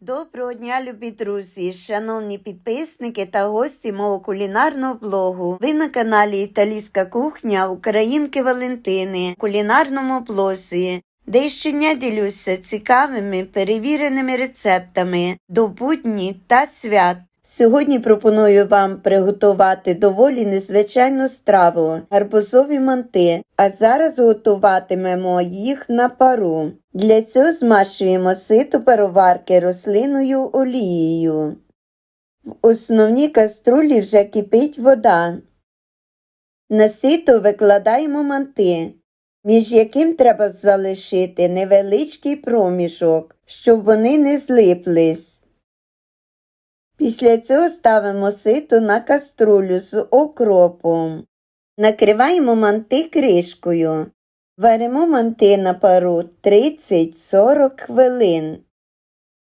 Доброго дня, любі друзі, шановні підписники та гості мого кулінарного блогу. Ви на каналі Італійська кухня Українки Валентини, кулінарному блозі, де щодня ділюся цікавими перевіреними рецептами до будні та свят. Сьогодні пропоную вам приготувати доволі незвичайну страву гарбузові манти, а зараз готуватимемо їх на пару. Для цього змащуємо сито пароварки рослинною олією. В основній каструлі вже кипить вода. На сито викладаємо манти, між яким треба залишити невеличкий проміжок, щоб вони не злиплись. Після цього ставимо сито на каструлю з окропом. Накриваємо манти кришкою. Варимо манти на пару 30-40 хвилин.